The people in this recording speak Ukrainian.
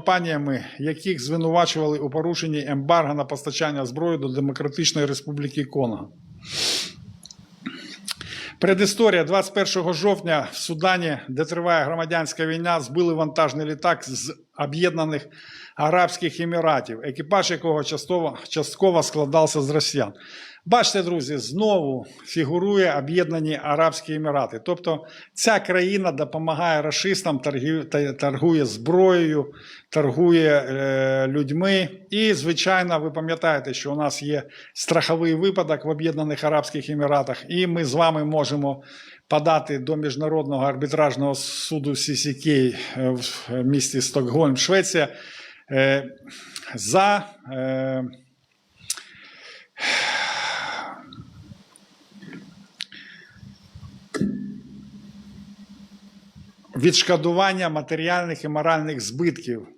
компаніями, яких звинувачували у порушенні ембарго на постачання зброї до Демократичної Республіки Конго. Предісторія 21 жовтня в Судані, де триває громадянська війна, збили вантажний літак з Об'єднаних Арабських Еміратів, екіпаж якого частково, частково складався з росіян. Бачите, друзі, знову фігурує Об'єднані Арабські Емірати. Тобто ця країна допомагає расистам, торгує зброєю, торгує е, людьми. І, звичайно, ви пам'ятаєте, що у нас є страховий випадок в Об'єднаних Арабських Еміратах, і ми з вами можемо подати до Міжнародного арбітражного суду CCK е, в місті Стокгольм, Швеція, е, за. е, відшкодування матеріальних і моральних збитків